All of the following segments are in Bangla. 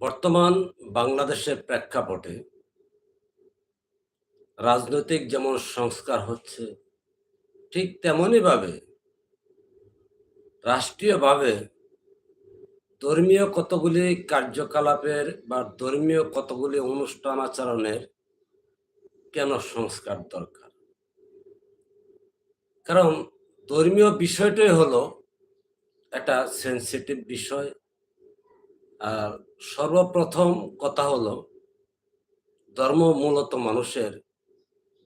বর্তমান বাংলাদেশের প্রেক্ষাপটে রাজনৈতিক যেমন সংস্কার হচ্ছে, ঠিক তেমনইভাবে রাষ্ট্রীয়ভাবে ধর্মীয় কতগুলি কার্যকলাপের বা ধর্মীয় কতগুলি অনুষ্ঠান আচরণের কেন সংস্কার দরকার? কারণ ধর্মীয় বিষয়টাই হলো একটা সেন্সিটিভ বিষয় আর সর্বপ্রথম কথা হলো, ধর্ম মূলত মানুষের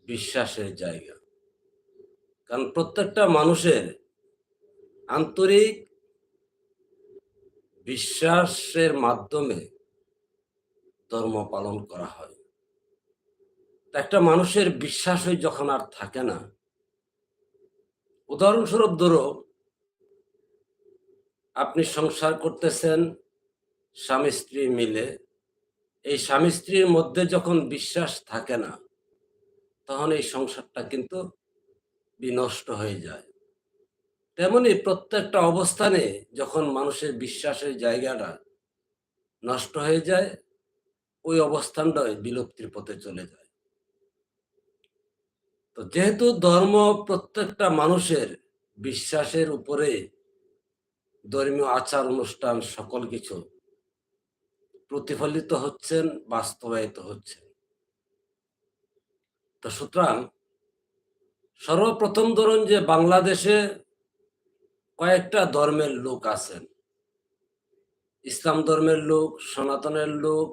বিশ্বাসের জায়গা। কারণ প্রত্যেকটা মানুষের আন্তরিক বিশ্বাসের মাধ্যমে ধর্ম পালন করা হয়। একটা মানুষের বিশ্বাসই যখন আর থাকে না। উদাহরণস্বরূপ ধরো, আপনি সংসার করতেছেন স্বামী স্ত্রী মিলে, এই স্বামী স্ত্রীর মধ্যে যখন বিশ্বাস থাকে না, তখন এই সংসারটা কিন্তু বিনষ্ট হয়ে যায়। তেমনি প্রত্যেকটা অবস্থানে যখন মানুষের বিশ্বাসের জায়গাটা নষ্ট হয়ে যায়, ওই অবস্থানটাই বিলুপ্তির পথে চলে যায়। তো যেহেতু ধর্ম প্রত্যেকটা মানুষের বিশ্বাসের উপরে ধর্মীয় আচার অনুষ্ঠান সকল কিছু প্রতিফলিত হচ্ছেন, বাস্তবায়িত হচ্ছেন। তো সুতরাং সর্বপ্রথম ধরুন যে বাংলাদেশে কয়েকটা ধর্মের লোক আছেন। ইসলাম ধর্মের লোক, সনাতনের লোক,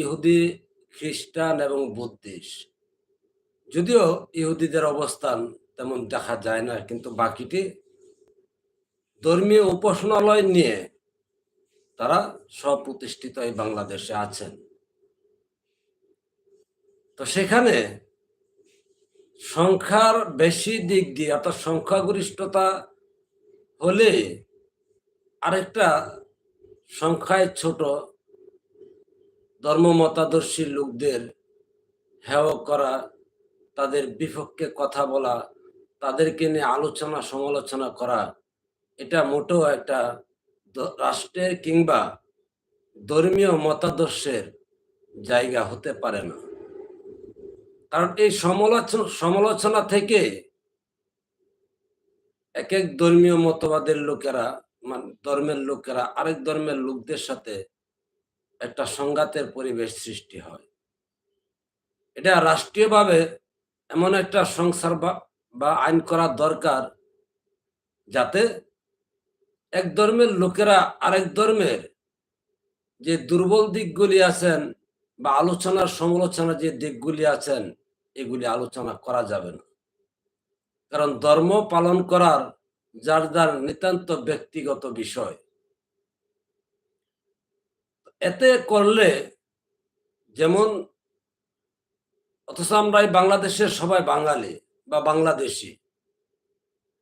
ইহুদি, খ্রিস্টান এবং বুদ্ধিস্ট। যদিও ইহুদিদের অবস্থান তেমন দেখা যায় না, কিন্তু বাকিটি ধর্মীয় উপাসনালয় নিয়ে তারা স্বপ্রতিষ্ঠিত এই বাংলাদেশে আছেন। তো সেখানে সংখ্যার বেশি দিক দিয়ে অর্থাৎ সংখ্যাগরিষ্ঠতা হলে আরেকটা সংখ্যায় ছোট ধর্ম মতাদর্শী লোকদের হেয় করা, তাদের বিপক্ষে কথা বলা, তাদেরকে নিয়ে আলোচনা সমালোচনা করা, এটা মোটেও একটা রাষ্ট্রের কিংবা ধর্মীয় মতাদর্শের জায়গা হতে পারে না। কারণ এই সমালোচনা সমালোচনা থেকে এক এক ধর্মীয় মতবাদের লোকেরা মানে ধর্মের লোকেরা, আরেক ধর্মের লোকদের সাথে একটা সংঘাতের পরিবেশ সৃষ্টি হয়। এটা রাষ্ট্রীয়ভাবে এমন একটা সংসার বা আইন করা দরকার যাতে এক ধর্মের লোকেরা আরেক ধর্মের যে দুর্বল দিকগুলি আছেন বা আলোচনার সমালোচনা যে দিকগুলি আছেন, এগুলি আলোচনা করা যাবে না। কারণ ধর্ম পালন করার যার যার নিতান্ত ব্যক্তিগত বিষয়। এতে করলে যেমন অথচ আমরা বাংলাদেশের সবাই বাঙালি বা বাংলাদেশি।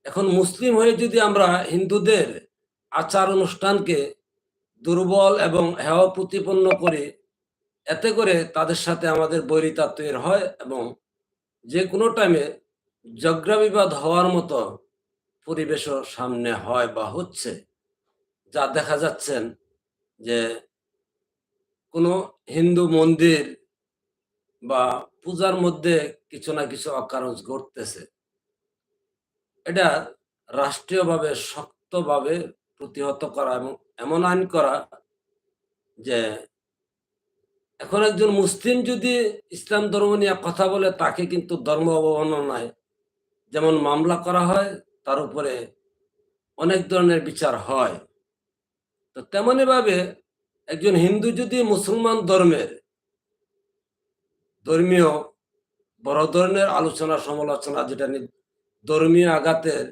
এখন মুসলিম হয়ে যদি আমরা হিন্দুদের আচার অনুষ্ঠানকে দুর্বল এবং হেয় প্রতিপন্ন করে, এতে করে তাদের সাথে আমাদের বৈরিতা তৈরি হয় এবং যে কোনো টাইমে জগ্রাবিবাদ হওয়ার মতো পরিবেশও সামনে হয় বা হচ্ছে। যা দেখা যাচ্ছেন যে কোনো হিন্দু মন্দির বা পূজার মধ্যে কিছু না কিছু অকারণ ঘটতেছে। এটা রাষ্ট্রীয়ভাবে, শক্তভাবে প্রতিহত করা এবং এমন আইন করা যে এখন একজন মুসলিম যদি ইসলাম ধর্ম নিয়ে কথা বলে, তাকে কিন্তু ধর্ম অবমাননায় যেমন মামলা করা হয়, তার উপরে অনেক ধরনের বিচার হয়। তো তেমনি ভাবে একজন হিন্দু যদি মুসলমান ধর্মের, ধর্মীয় বড় ধরনের আলোচনা, সমালোচনা, যেটা ধর্মীয় আঘাতের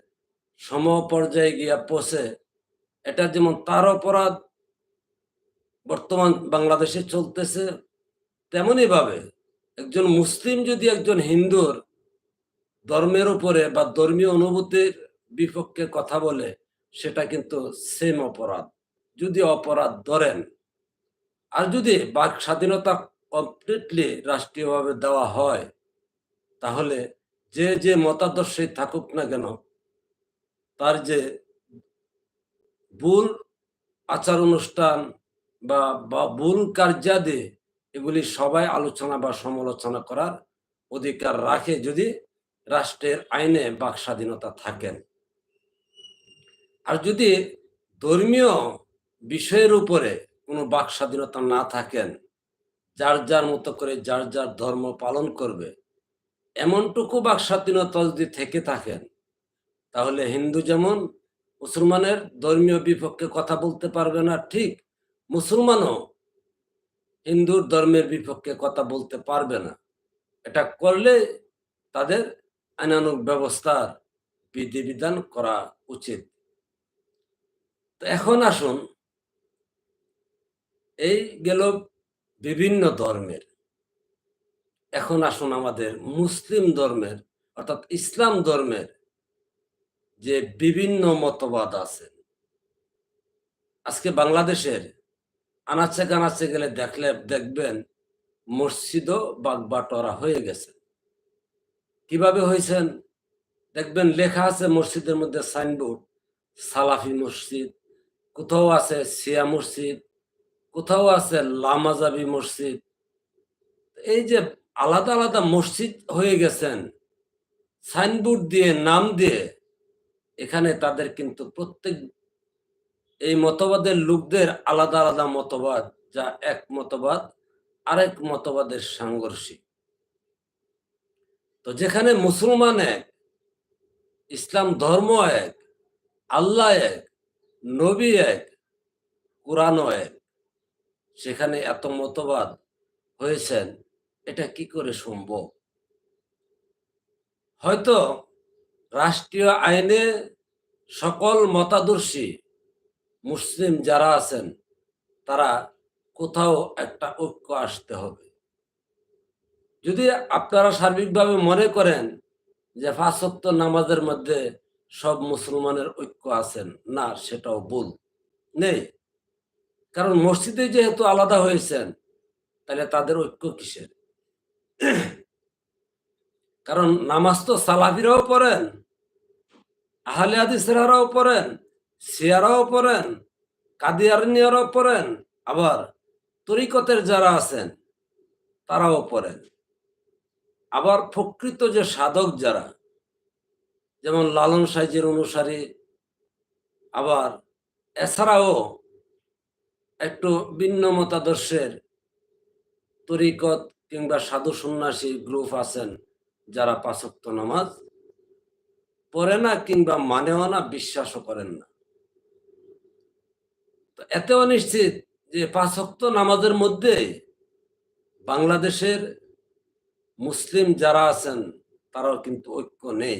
সম পর্যায়ে গিয়া পৌঁছে এটা যেমন তার অপরাধ বর্তমান বাংলাদেশে চলতেছে তেমনই ভাবে একজন মুসলিম যদি একজন হিন্দুর ধর্মের উপরে বা ধর্মীয় অনুভূতির বিপক্ষে কথা বলে, সেটা কিন্তু সেম অপরাধ। যদি অপরাধ ধরেন, আর যদি বাক স্বাধীনতা কমপ্লিটলি রাষ্ট্রীয়ভাবে দেওয়া হয়, তাহলে যে যে মতাদর্শে থাকুক না কেন, তার যে ভুল আচার অনুষ্ঠান বা ভুল কার্যাদি এগুলি সবাই আলোচনা বা সমালোচনা করার অধিকার রাখে যদি রাষ্ট্রের আইনে বাক স্বাধীনতা থাকেন। আর যদি ধর্মীয় বিষয়ের উপরে কোনো বাক স্বাধীনতা না থাকেন, যার যার মতো করে যার যার ধর্ম পালন করবে, এমনটুকু বাক স্বাধীনতা যদি থেকে থাকেন, তাহলে হিন্দু যেমন মুসলমানের ধর্মীয় বিপক্ষে কথা বলতে পারবে না, ঠিক। মুসলমানও হিন্দুর ধর্মের বিপক্ষে কথা বলতে পারবে না। এটা করলে তাদের আইনানুক ব্যবস্থার বিধিবিধান করা উচিত। তো এখন আসুন, এই গেল বিভিন্ন ধর্মের। এখন আসুন আমাদের মুসলিম ধর্মের, অর্থাৎ ইসলাম ধর্মের যে বিভিন্ন মতবাদ আছে। আজকে বাংলাদেশের আনাচে কানাচে গেলে দেখলে, দেখবেন মসজিদও বাগবাটরা হয়ে গেছে। কীভাবে হয়েছেন? দেখবেন লেখা আছে মসজিদের মধ্যে সাইনবোর্ড, সালাফি মসজিদ, কোথাও আছে সিয়া মসজিদ, কোথাও আছে লামাজাবি মসজিদ। এই যে আলাদা আলাদা মসজিদ হয়ে গেছেন, সাইনবোর্ড দিয়ে, নাম দিয়ে এখানে তাদের কিন্তু প্রত্যেক, এই মতবাদের লোকদের আলাদা আলাদা মতবাদ, যা এক মতবাদ, আরেক মতবাদের সাংঘর্ষিক। তো যেখানে মুসলমান এক, ইসলাম ধর্ম এক, আল্লাহ এক, নবী এক, কোরআনও এক, সেখানে এত মতবাদ হয়েছেন, এটা কি করে সম্ভব? হয়তো রাষ্ট্রীয় আইনে সকল মতাদর্শী মুসলিম যারা আছেন, তারা কোথাও একটা ঐক্য আসতে হবে। যদি আপনারা সার্বিকভাবে মনে করেন যে ফাঁসক্ত নামাজের মধ্যে সব মুসলমানের ঐক্য আছেন, না, সেটাও ভুল। নেই। কারণ মসজিদে যেহেতু আলাদা হয়েছেন, তাহলে তাদের ঐক্য কিসের? কারণ নামাজ তো সালাফিরাও পড়েন, আহলে হাদিসরাও পড়েন সিয়ারাও পড়েন কাদিয়ারনিয়ারাও পড়েন, আবার তরিকতের যারা আছেন, তারাও পড়েন। আবার প্রকৃত যে সাধক যারা, যেমন লালন সাইজের অনুসারী, আবার এছাড়াও একটু ভিন্ন মতাদর্শের তরিকত কিংবা সাধু সন্ন্যাসী গ্রুপ আছেন যারা পাঁচক্ত নামাজ পড়ে না কিংবা মানেও না, বিশ্বাসও করেন না। তো এতেও নিশ্চিত যে পাঁচক্ত নামাজের মধ্যে বাংলাদেশের মুসলিম যারা আছেন, তারাও কিন্তু ঐক্য নেই।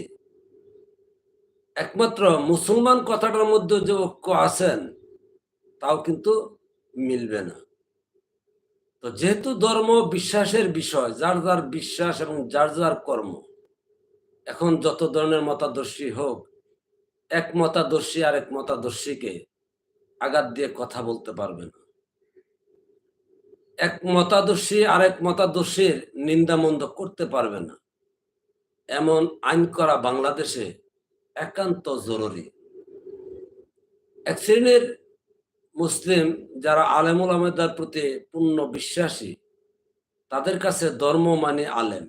একমাত্র মুসলমান কথাটার মধ্যে যে ঐক্য আছেন, তাও কিন্তু মিলবে না। তো যেহেতু ধর্ম বিশ্বাসের বিষয়, যার যার বিশ্বাস এবং যার যার কর্ম, এখন যত ধরনের মতাদর্শী হোক, এক মতাদর্শী আর এক মতাদর্শীকে আঘাত দিয়ে কথা বলতে পারবে না। এক মতাদর্শী আর এক মতাদর্শীর নিন্দামন্দ করতে পারবে না। এমন আইন করা বাংলাদেশে একান্ত জরুরি। এক শ্রেণির মুসলিম যারা আলেমুল আহমেদার প্রতি পূর্ণ বিশ্বাসী, তাদের কাছে ধর্ম মানে আলেম।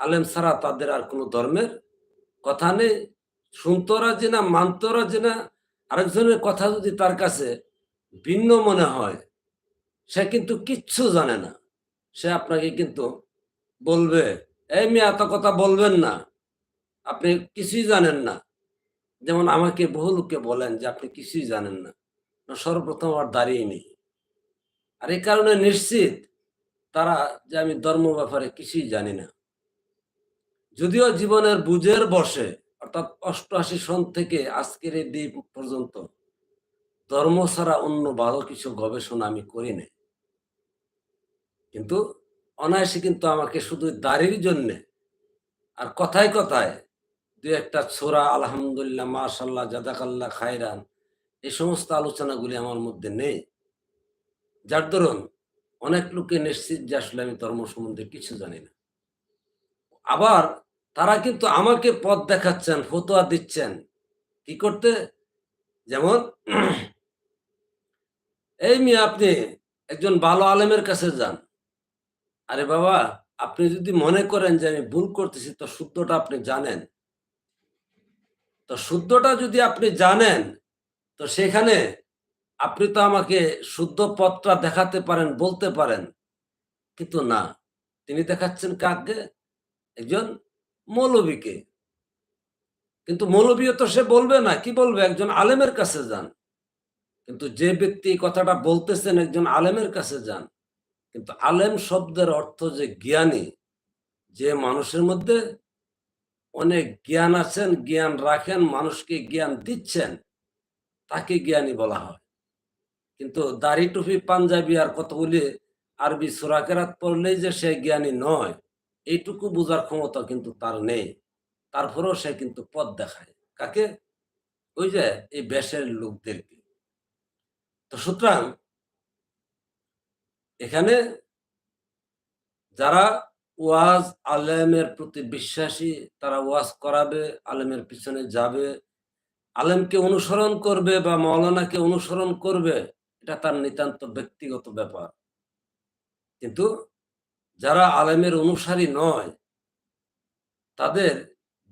আলেম ছাড়া তাদের আর কোনো ধর্মের কথা নেই। শুনতরা যে না মানতরা যে না, আরেকজনের কথা যদি তার কাছে ভিন্ন মনে হয়, সে কিন্তু কিচ্ছু জানে না। সে আপনাকে কিন্তু বলবে, এই মেয়ে, এত কথা বলবেন না। আপনি কিছুই জানেন না। যেমন আমাকে বহু লোককে বলেন যে, আপনি কিছুই জানেন না। সর্বপ্রথম আর দাঁড়িয়ে নেই। আর এই কারণে নিশ্চিত তারা যে আমি ধর্ম ব্যাপারে কিছুই জানি না। যদিও জীবনের বুঝের বসে, অর্থাৎ অষ্টআশি সন থেকে আজকের এই দ্বীপ পর্যন্ত ধর্ম ছাড়া অন্য ভালো কিছু গবেষণা আমি করি নাই। কিন্তু অনায়াসে কিন্তু আমাকে শুধু দাড়ির জন্যে আর কথায় কথায় দু একটা ছোরা আলহামদুলিল্লাহ মাশাল্লাহ জাদাকাল্লাহ খায়রান এই সমস্ত আলোচনাগুলি আমার মধ্যে নেই। যার দরুন অনেক লোকে নিশ্চিত যে আসলে আমি ধর্ম সম্বন্ধে কিছু জানি না। আবার তারা কিন্তু আমাকে পথ দেখাচ্ছেন, ফতোয়া দিচ্ছেন। কি করতে? যেমন, এই মেয়ে আপনি একজন ভালো আলেমের কাছে যান। আরে বাবা, আপনি যদি মনে করেন যে আমি ভুল করতেছি, তো শুদ্ধটা আপনি জানেন। তো শুদ্ধটা যদি আপনি জানেন তো সেখানে আপনি তো আমাকে শুদ্ধ পথটা দেখাতে পারেন, বলতে পারেন। কিন্তু না, তিনি দেখাচ্ছেন কাকে? একজন মৌলবীকে। কিন্তু মৌলবীও তো সে বলবে না, কি বলবে? একজন আলেমের কাছে যান। কিন্তু যে ব্যক্তি কথাটা বলতেছেন একজন আলেমের কাছে যান। কিন্তু আলেম শব্দের অর্থ যে জ্ঞানী, যে মানুষের মধ্যে অনেক জ্ঞান আছেন, জ্ঞান রাখেন, মানুষকে জ্ঞান দিচ্ছেন। তাকে জ্ঞানী বলা হয়। কিন্তু দাড়ি টুপি পাঞ্জাবি আর কতগুলি আরবি সুরাকেরাত পড়লেই যে সে জ্ঞানী নয়, এইটুকু বোঝার ক্ষমতা কিন্তু তার নেই। তারপরেও সে কিন্তু পথ দেখায়। কাকে? ওই যে এই বেশের লোকদেরকে। তো সুতরাং এখানে যারা ওয়াজ আলেমের প্রতি বিশ্বাসী, তারা ওয়াজ করাবে, আলেমের পিছনে যাবে আলেমকে অনুসরণ করবে বা মৌলানাকে অনুসরণ করবে, এটা তার নিতান্ত ব্যক্তিগত ব্যাপার। কিন্তু যারা আলেমের অনুসারী নয়, তাদের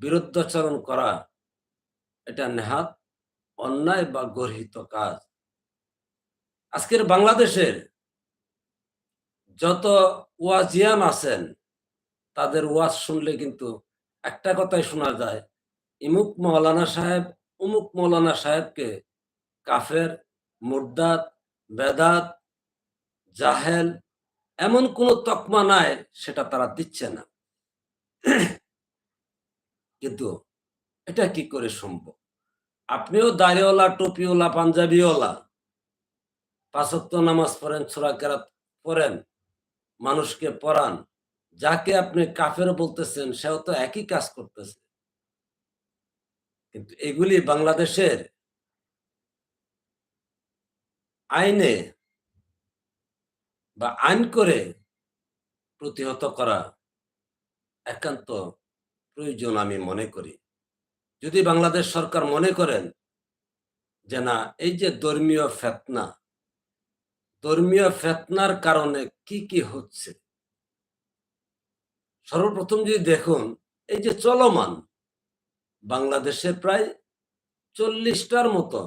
বিরুদ্ধাচরণ করা, এটা নেহাত অন্যায় বা গর্হিত কাজ। আজকের বাংলাদেশের যত ওয়াজিয়ান আছেন, তাদের ওয়াজ শুনলে কিন্তু একটা কথাই শোনা যায়, ইমুক মৌলানা সাহেব উমুক মৌলানা সাহেবকে কাফের মুরদাত বেদাত, জাহেল, এমন কোনো তকমা নাই, সেটা তারা দিচ্ছে না। কিন্তু এটা কি করে সম্ভব? আপনিও দাড়িওয়ালা, টুপিওয়ালা, পাঞ্জাবিওয়ালা, পাঁচক্ত নামাজ পড়েন ছোড়া কেরাত পড়েন, মানুষকে পড়ান, যাকে আপনি কাফের বলতেছেন, সেও তো একই কাজ করতেছে। কিন্তু এগুলি বাংলাদেশের আইনে বা আইন করে প্রতিহত করা একান্ত প্রয়োজন আমি মনে করি। যদি বাংলাদেশ সরকার মনে করেন যে না, এই যে ধর্মীয় ফেতনা, ধর্মীয় ফেতনার কারণে কি কি হচ্ছে? সর্বপ্রথম যদি দেখুন, এই যে চলমান বাংলাদেশে প্রায় চল্লিশটার মতো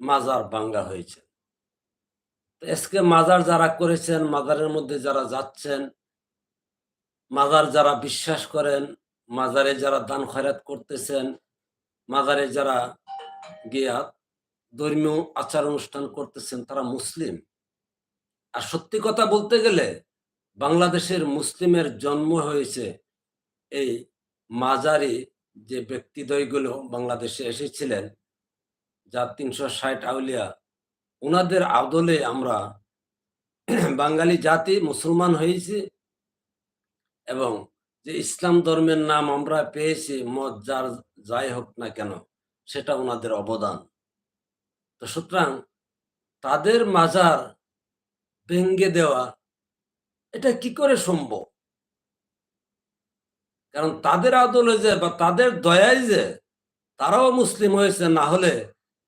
মাজার বাঙ্গা হয়েছে। আজকে মাজার যারা করেছেন, মাজারের মধ্যে যারা যাচ্ছেন, মাজার যারা বিশ্বাস করেন, মাজারে যারা দান খয়রাত করতেছেন, মাজারে যারা গিয়া ধর্মীয় আচার অনুষ্ঠান করতেছেন, তারা মুসলিম। আর সত্যি কথা বলতে গেলে বাংলাদেশের মুসলিমের জন্ম হয়েছে এই মাজারি যে ব্যক্তিদ্বয়গুলো বাংলাদেশে এসেছিলেন, যা তিনশো ষাট আউলিয়া ওনাদের আদলে আমরা বাঙালি জাতি, মুসলমান হয়েছি এবং যে ইসলাম ধর্মের নাম আমরা পেয়েছি, মত যার যাই হোক না কেন, সেটা ওনাদের অবদান। তো সুতরাং তাদের মাজার ভেঙ্গে দেওয়া, এটা কি করে সম্ভব? কারণ তাদের আদলে যে বা তাদের দয়ায় যে তারাও মুসলিম হয়েছে, না হলে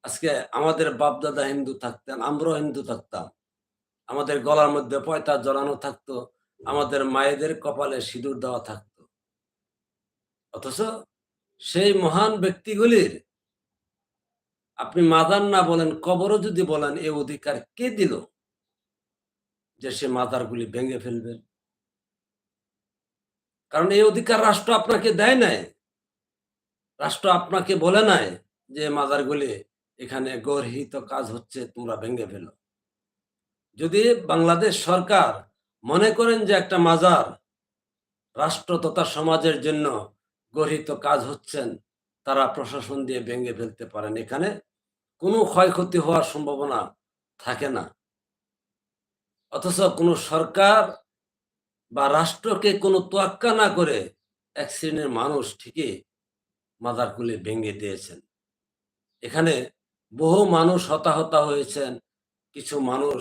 আজকে আমাদের বাপদাদা হিন্দু থাকতেন, আমরাও হিন্দু থাকতাম। আমাদের গলার মধ্যে পয়তা জড়ানো থাকতো, আমাদের মায়েদের কপালে সিঁদুর দেওয়া থাকতো। অথচ সেই মহান ব্যক্তিগুলির আপনি মাদার না বলেন, কবরও যদি বলেন, এ অধিকার কে দিল যে সে মাদারগুলি ভেঙে ফেলবেন কারণ এই অধিকার রাষ্ট্র আপনাকে দেয় নাই। রাষ্ট্র আপনাকে বলে নাই যে, মাজারগুলি এখানে গর্হিত কাজ হচ্ছে, তোমরা ভেঙে ফেলো। যদি বাংলাদেশ সরকার মনে করেন যে একটা মাজার রাষ্ট্র তথা সমাজের জন্য গর্হিত কাজ হচ্ছেন, তারা প্রশাসন দিয়ে ভেঙে ফেলতে পারেন, এখানে কোনো ক্ষয়ক্ষতি হওয়ার সম্ভাবনা থাকে না। অথচ কোনো সরকার বা রাষ্ট্রকে কোনো তোয়াক্কা না করে এক শ্রেণির মানুষ ঠিকই মাদার কুলে ভেঙে দিয়েছেন। এখানে বহু মানুষ হতাহতা হয়েছেন, কিছু মানুষ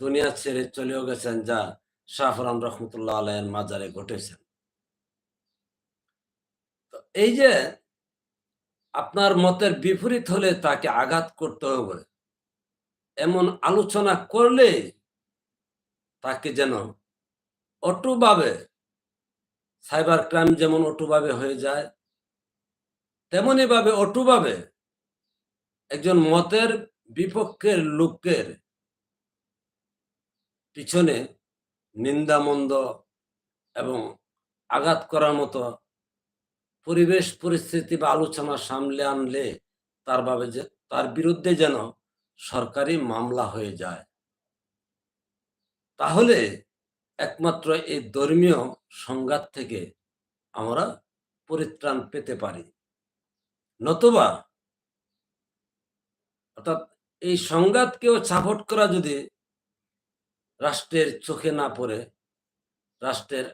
দুনিয়া ছেড়ে চলেও গেছেন যা শাহরাম রহমতুল্লাহ আলহের মাজারে ঘটেছেন। এই যে আপনার মতের বিপরীত হলে তাকে আঘাত করতে হবে, এমন আলোচনা করলে তাকে যেন অটুভাবে সাইবার ক্রাইম যেমন অটুভাবে হয়ে যায় তেমনি ভাবে অটুভাবে একজন মতের বিপক্ষের লোকের পিছনে নিন্দামন্দ এবং আঘাত করার মতো পরিবেশ, পরিস্থিতি বা আলোচনা সামলে আনলে তার ভাবে যে, তার বিরুদ্ধে যেন সরকারি মামলা হয়ে যায়। তাহলে একমাত্র এই ধর্মীয় সংঘাত থেকে আমরা পরিত্রাণ পেতে পারি। নতুবা অর্থাৎ এই সংঘাতকেও সাপোর্ট করা যদি রাষ্ট্রের চোখে না পড়ে, রাষ্ট্রের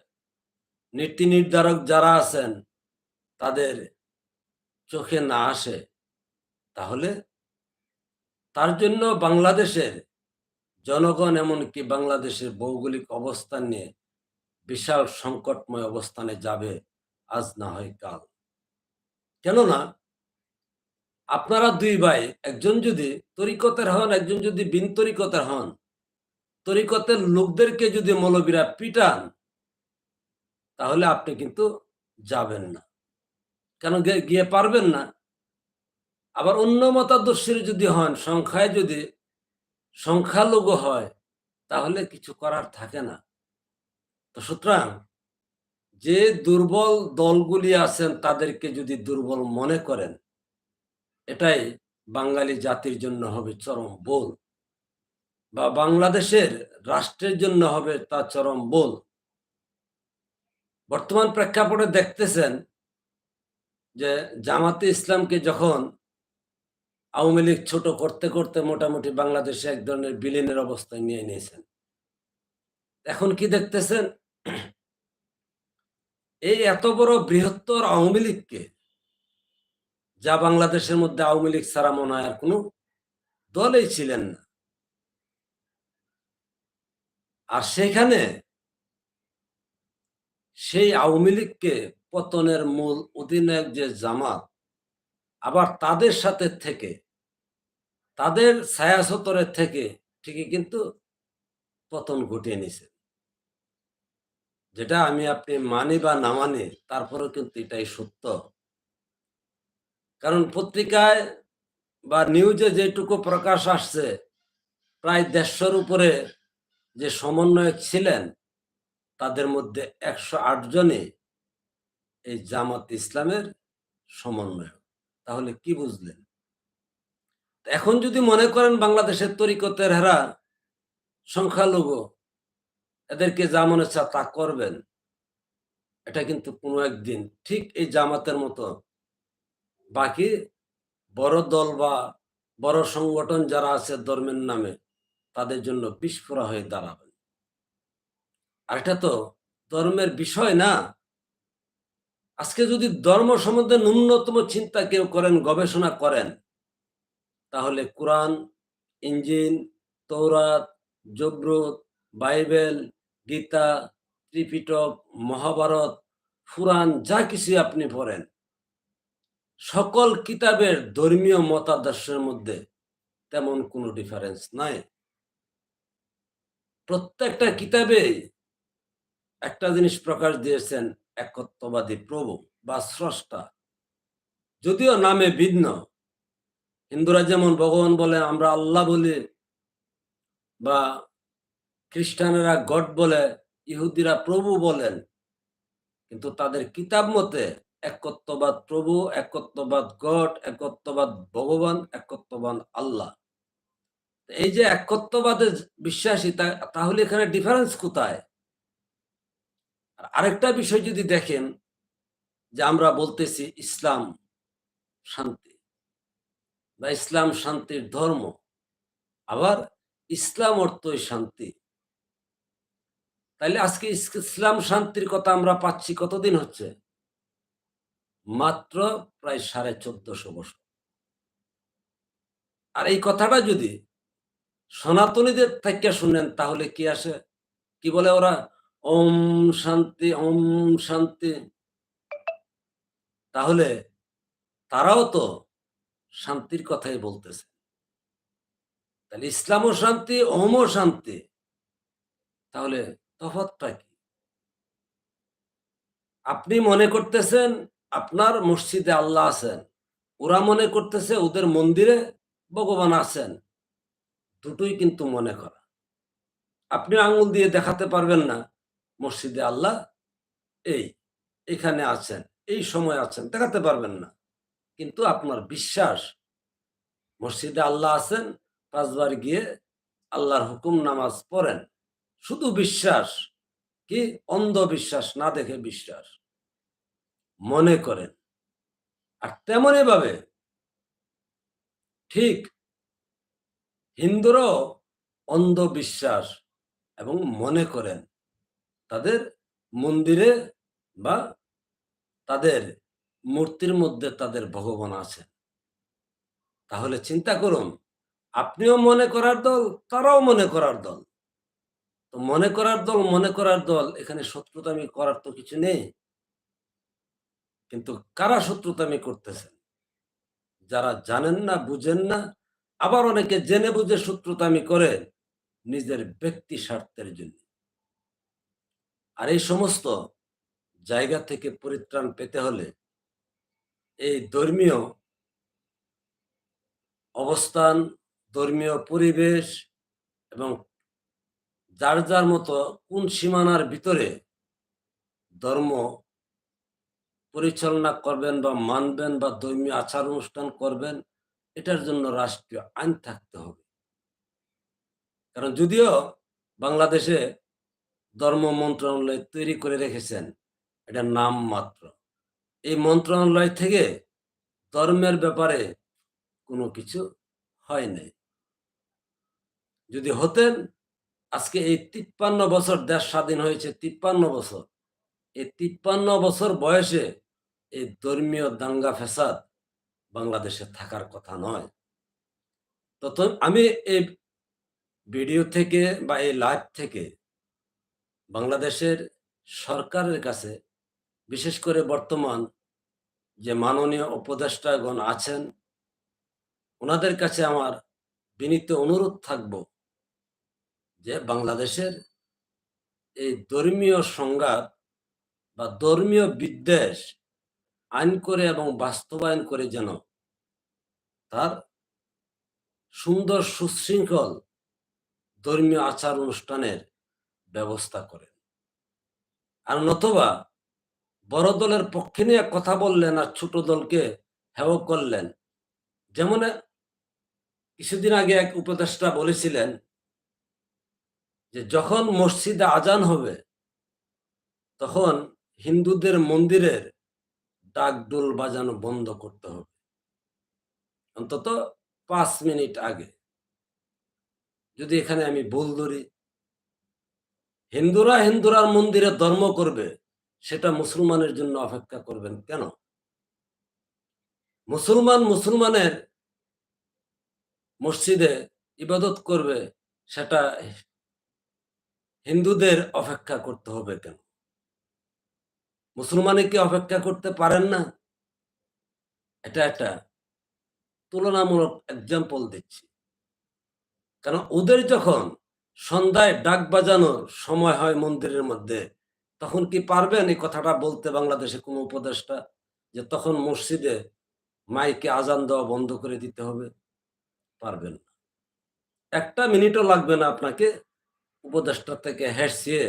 নীতি নির্ধারক যারা আছেন, তাদের চোখে না আসে, তাহলে তার জন্য বাংলাদেশের জনগণ এমনকি বাংলাদেশের ভৌগোলিক অবস্থান নিয়ে বিশাল সংকটময় অবস্থানে যাবে, আজ না হয় কাল। কেননা, আপনারা দুই ভাই, একজন যদি তরিকতের হন, একজন যদি বিন তরিকতের হন, তরিকতের লোকদেরকে যদি মৌলবীরা পিটান, তাহলে আপনি কিন্তু যাবেন না। কেন গিয়ে পারবেন না? আবার অন্য মতাদর্শীর যদি হন, সংখ্যায় যদি সংখ্যালঘু হয়, তাহলে কিছু করার থাকে না। তো সুতরাং যে দুর্বল দলগুলি আছেন, তাদেরকে যদি দুর্বল মনে করেন, এটাই বাঙালি জাতির জন্য হবে চরম বোল। বা বাংলাদেশের রাষ্ট্রের জন্য হবে তা চরম বোল। বর্তমান প্রেক্ষাপটে দেখতেছেন যে জামাতে ইসলামকে যখন আওয়ামী লীগ ছোট করতে করতে মোটামুটি বাংলাদেশে এক ধরনের বিলীনের অবস্থায় নিয়ে নিয়েছেন। এখন কি দেখতেছেন? এই এত বড় বৃহত্তর আওয়ামী লীগকে, যা বাংলাদেশের মধ্যে আওয়ামী লীগ ছাড়া মনে হয় আর কোনো দলেই ছিলেন না। আর সেখানে সেই আওয়ামী লীগকে পতনের মূল অধিনায়ক যে জামাত আবার তাদের সাথে থেকে, তাদের ছায়াছতরের থেকে ঠিকই কিন্তু পতন ঘটিয়ে নিছে। যেটা আমি আপনি মানি বা না মানি, তারপরেও কিন্তু এটাই সত্য। কারণ পত্রিকায় বা নিউজে যেটুকু প্রকাশ আসছে, প্রায় দেড়শোর উপরে যে সমন্বয়ক ছিলেন, তাদের মধ্যে একশো আট জনে এই জামাত ইসলামের সমন্বয়ক। তাহলে কি বুঝলেন? এখন যদি মনে করেন বাংলাদেশের তরিকতের হেরা সংখ্যালঘু, এদেরকে যা মনে তা করবেন। এটা কিন্তু কোনো একদিন ঠিক এই জামাতের মতো। বাকি বড় দল বা বড় সংগঠন যারা আছে ধর্মের নামে, তাদের জন্য বিস্ফোরা হয়ে দাঁড়াবেন। আর এটা তো ধর্মের বিষয় না। আজকে যদি ধর্ম সম্বন্ধে ন্যূনতম চিন্তা কেউ করেন, গবেষণা করেন, তাহলে কোরআন ইঞ্জিন তৌরাত জব্রত, বাইবেল, গীতা, ত্রিপিটক, মহাভারত ফুরান যা কিছু আপনি পড়েন, সকল কিতাবের ধর্মীয় মতাদর্শের মধ্যে তেমন কোনো ডিফারেন্স নাই। প্রত্যেকটা কিতাবে একটা জিনিস প্রকাশ দিয়েছেন একত্ববাদী প্রভু বা স্রষ্টা। যদিও নামে ভিন্ন। হিন্দুরা যেমন ভগবান বলে, আমরা আল্লাহ বলি বা খ্রিস্টানেরা গড বলে, ইহুদিরা প্রভু বলেন। কিন্তু তাদের কিতাব মতে একত্ববাদ প্রভু, একত্ববাদ গড, একত্ববাদ ভগবান একত্ববান আল্লাহ। এই যে একত্ববাদের বিশ্বাসী তাহলে এখানে ডিফারেন্স কোথায়? আরেকটা বিষয় যদি দেখেন যে আমরা বলতেছি ইসলাম শান্তি বা ইসলাম শান্তির ধর্ম, আবার ইসলাম অর্থই শান্তি। তাইলে আজকে ইসলাম শান্তির কথা আমরা পাচ্ছি কতদিন হচ্ছে? মাত্র প্রায় সাড়ে চোদ্দশো বছর। আর এই কথাটা যদি সনাতনীদের থেকে শুনেন তাহলে কি আসে? কি বলে ওরা? ওম শান্তি ওম শান্তি। তাহলে তারাও তো শান্তির কথাই বলতেছে। তাহলে ইসলামও শান্তি, ওমও শান্তি। তাহলে তফাৎটা কি? আপনি মনে করতেছেন আপনার মসজিদে আল্লাহ আছেন, ওরা মনে করতেছে ওদের মন্দিরে ভগবান আছেন, দুটোই কিন্তু মনে করা। আপনি আঙ্গুল দিয়ে দেখাতে পারবেন না। মসজিদে আল্লাহ এই, এখানে আছেন, এই সময় আছেন, দেখাতে পারবেন না। কিন্তু আপনার বিশ্বাস, মসজিদে আল্লাহ আছেন, পাঁচবার গিয়ে আল্লাহর হুকুম নামাজ পড়েন, শুধু বিশ্বাস কি অন্ধবিশ্বাস না দেখে বিশ্বাস? মনে করেন। আর তেমনই ভাবে ঠিক হিন্দুরাও অন্ধবিশ্বাস এবং মনে করেন তাদের মন্দিরে বা তাদের মূর্তির মধ্যে তাদের ভগবান আছে তাহলে চিন্তা করুন, আপনিও মনে করার দল, তারাও মনে করার দল। তো মনে করার দল, মনে করার দল, এখানে শত্রুতামি করার তো কিছু নেই। কিন্তু কারা শত্রুতামি করতেছেন? যারা জানেন না, বুঝেন না, আবার অনেকে জেনে বুঝে শত্রুতামি করে নিজের ব্যক্তি স্বার্থের জন্য। আর এই সমস্ত জায়গা থেকে পরিত্রাণ পেতে হলে এই ধর্মীয় অবস্থান, ধর্মীয় পরিবেশ এবং যার যার মতো কোন সীমানার ভিতরে ধর্ম পরিচালনা করবেন বা মানবেন বা ধর্মীয় আচার অনুষ্ঠান করবেন, এটার জন্য রাষ্ট্রীয় আইন থাকতে হবে। কারণ যদিও বাংলাদেশে ধর্ম মন্ত্রণালয় তৈরি করে রেখেছেন। এটা নাম মাত্র। এই মন্ত্রণালয় থেকে ধর্মের ব্যাপারে কোনো কিছু হয় নাই। যদি হতেন, আজকে এই তিপ্পান্ন বছর দেশ স্বাধীন হয়েছে, তিপ্পান্ন বছর। এই তিপ্পান্ন বছর বয়সে এই ধর্মীয় দাঙ্গা ফেসাদ বাংলাদেশে থাকার কথা নয়। তত আমি এই ভিডিও থেকে বা এই লাইভ থেকে বাংলাদেশের সরকারের কাছে, বিশেষ করে বর্তমান যে মাননীয় উপদেষ্টাগণ আছেন, ওনাদের কাছে আমার বিনীত অনুরোধ থাকব যে বাংলাদেশের এই ধর্মীয় সংঘাত বা ধর্মীয় বিদ্বেষ আইন করে এবং বাস্তবায়ন করে যেন তার সুন্দর সুশৃঙ্খল ধর্মীয় আচার অনুষ্ঠানের ব্যবস্থা করেন। আর নতবা বড় দলের পক্ষে নিয়ে কথা বললেন আর ছোট দলকে হেও করলেন। যেমন কিছুদিন আগে এক উপদেষ্টা বলেছিলেন যে, যখন মসজিদে আজান হবে, তখন হিন্দুদের মন্দিরের ডাকডোল বাজানো বন্ধ করতে হবে। অন্তত পাঁচ মিনিট আগে। যদি এখানে আমি ভুল ধরি হিন্দুরা হিন্দুরার মন্দিরে ধর্ম করবে, সেটা মুসলমানের জন্য অপেক্ষা করবেন কেন? মুসলমান মুসলমানের মসজিদে ইবাদত করবে, সেটা হিন্দুদের অপেক্ষা করতে হবে কেন? মুসলমানে কি অপেক্ষা করতে পারেন না? এটা একটা তুলনামূলক এক্সাম্পল দিচ্ছি। কারণ ওদের যখন সন্ধ্যায় ডাক বাজানোর সময় হয় মন্দিরের মধ্যে। তখন কি পারবেন এই কথাটা বলতে বাংলাদেশে কোনো উপদেষ্টা? যে তখন মসজিদে মাইকে আজান দেওয়া বন্ধ করে দিতে হবে? পারবেন না। একটা মিনিটও লাগবে না আপনাকে উপদেষ্টা থেকে হেসিয়ে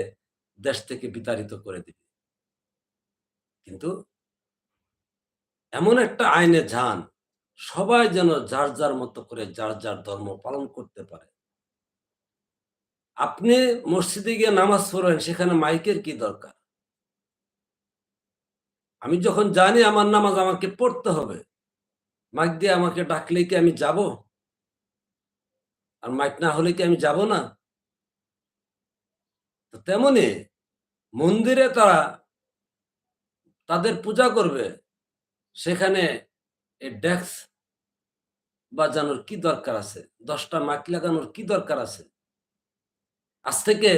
দেশ থেকে বিতাড়িত করে দিবে কিন্তু এমন একটা আইনে যান, সবাই যেন যার যার মতো করে যার যার ধর্ম পালন করতে পারে। আপনি মসজিদে গিয়ে নামাজ পড়েন, সেখানে মাইকের কি দরকার? আমি যখন জানি আমার নামাজ আমাকে পড়তে হবে, মাইক দিয়ে আমাকে ডাকলে কি আমি যাব? আর মাইক না হলে কি আমি যাব না? তো তেমনি মন্দিরে তারা তাদের পূজা করবে, সেখানে এই ডেস্ক বাজানোর কি দরকার আছে? দশটা মাইক লাগানোর কি দরকার আছে? আজ থেকে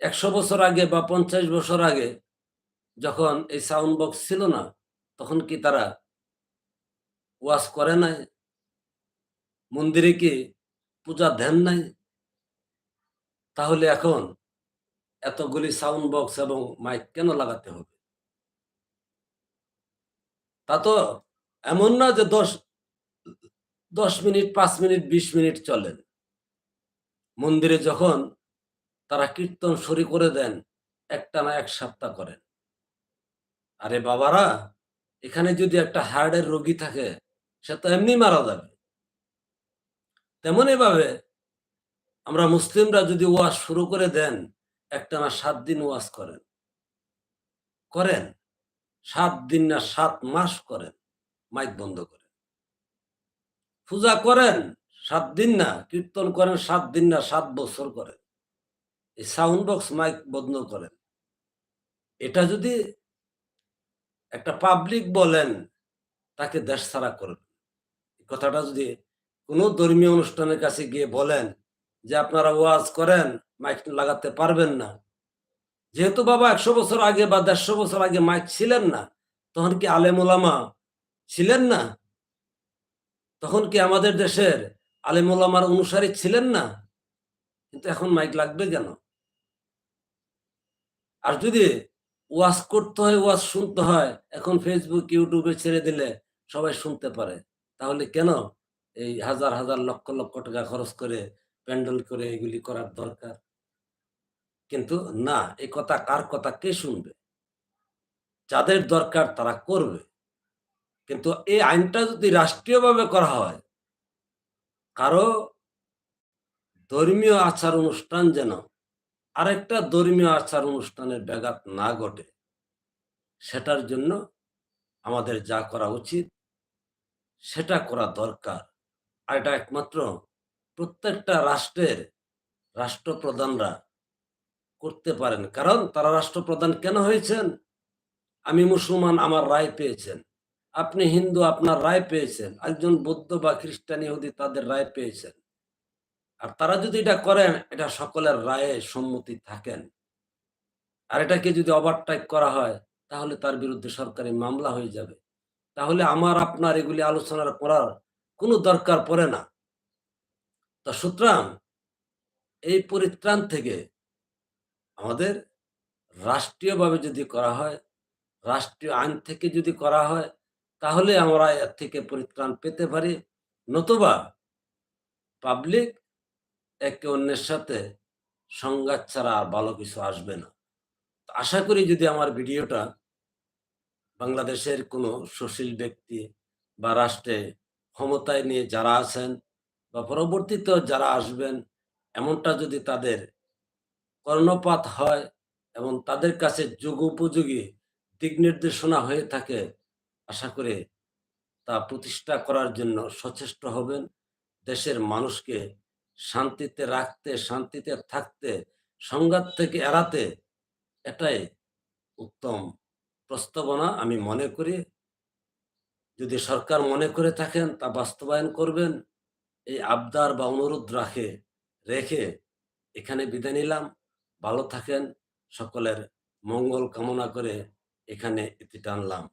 একশো বছর আগে বা পঞ্চাশ বছর আগে যখন এই সাউন্ড বক্স ছিল না, তখন কি তারা ওয়াজ করে নাই? মন্দিরে কি পূজা ধ্যান নাই? তাহলে এখন এতগুলি সাউন্ড বক্স এবং মাইক কেন লাগাতে হবে? তা তো এমন না যে দশ দশ মিনিট, পাঁচ মিনিট, বিশ মিনিট চলেন। মন্দিরে যখন তারা কীর্তন শুরু করে দেন, একটা না এক সপ্তাহ করেন। আরে বাবারা, এখানে যদি একটা হার্টের রোগী থাকে, সে তো এমনি মারা যাবে। তেমনই ভাবে আমরা মুসলিমরা যদি ওয়াজ শুরু করে দেন, একটা না সাত দিন ওয়াজ করেন। করেন, সাত দিন না সাত মাস করেন, মাইক বন্ধ করেন। পূজা করেন সাত দিন না, কীর্তন করেন সাত দিন না, সাত বছর করেন। এই সাউন্ড বক্স মাইক বন্ধ করেন। এটা যদি একটা পাবলিক বলেন, তাকে দেশ ছাড়া করবেন কথাটা যদি কোনো ধর্মীয় অনুষ্ঠানের কাছে গিয়ে বলেন যে আপনারা ওয়াজ করেন মাইক লাগাতে পারবেন না। যেহেতু বাবা একশো বছর আগে বা দেড়শো বছর আগে মাইক ছিলেন না, তখন কি আলেম ওলামা ছিলেন না? তখন কি আমাদের দেশের আলেম ওলামার অনুসারী ছিলেন না, কিন্তু এখন মাইক লাগবে কেন? আর যদি ওয়াজ করতে হয়, ওয়াজ শুনতে হয়, এখন ফেসবুক ইউটিউবে ছেড়ে দিলে সবাই শুনতে পারে, তাহলে কেন এই হাজার হাজার, লক্ষ লক্ষ টাকা খরচ করে, প্যান্ডেল করে এগুলি করার দরকার? কিন্তু না এই কথা কার কথা, কে শুনবে? যাদের দরকার তারা করবে। কিন্তু এই আইনটা যদি রাষ্ট্রীয়ভাবে করা হয় কারও ধর্মীয় আচার অনুষ্ঠান যেন আরেকটা ধর্মীয় আচার অনুষ্ঠানের ব্যাঘাত না ঘটে, সেটার জন্য আমাদের যা করা উচিত, সেটা করা দরকার। আর এটা একমাত্র প্রত্যেকটা রাষ্ট্রের রাষ্ট্রপ্রধানরা করতে পারেন। কারণ তারা রাষ্ট্রপ্রধান কেন হয়েছেন? আমি মুসলমান, আমার রায় পেয়েছেন। আপনি হিন্দু, আপনার রায় পেয়েছেন। একজন বৌদ্ধ বা খ্রিস্টান ইহুদি তাদের রায় পেয়েছেন। আর তারা যদি এটা করেন, এটা সকলের রায়ে সম্মতি থাকেন। আর এটাকে যদি ওভারটাইক করা হয়, তাহলে তার বিরুদ্ধে সরকারি মামলা হয়ে যাবে। তাহলে আমার, আপনার এগুলি আলোচনা করার কোনো দরকার পড়ে না। তা সুতরাং এই পরিত্রাণ থেকে আমাদের রাষ্ট্রীয়ভাবে যদি করা হয়, রাষ্ট্রীয় আইন থেকে যদি করা হয় তাহলে আমরা এর থেকে পরিত্রাণ পেতে পারি। নতুবা পাবলিক একে অন্যের সাথে সংঘাত ছাড়া আর ভালো কিছু আসবে না। আশা করি যদি আমার ভিডিওটা বাংলাদেশের কোনো সুশীল ব্যক্তি বা রাষ্ট্রে ক্ষমতায় নিয়ে যারা আছেন বা পরবর্তীতে যারা আসবেন, এমনটা যদি তাদের কর্ণপাত হয় এবং তাদের কাছে যুগ উপযোগী দিক নির্দেশনা হয়ে থাকে আশা করে তা প্রতিষ্ঠা করার জন্য সচেষ্ট হবেন। দেশের মানুষকে শান্তিতে রাখতে, শান্তিতে থাকতে, সংঘাত থেকে এড়াতে এটাই উত্তম প্রস্তাবনা আমি মনে করি। যদি সরকার মনে করে থাকেন তা বাস্তবায়ন করবেন। এই আবদার বা অনুরোধ রাখে, রেখে এখানে বিদায় নিলাম। ভালো থাকেন, সকলের মঙ্গল কামনা করে এখানে এটি টানলাম।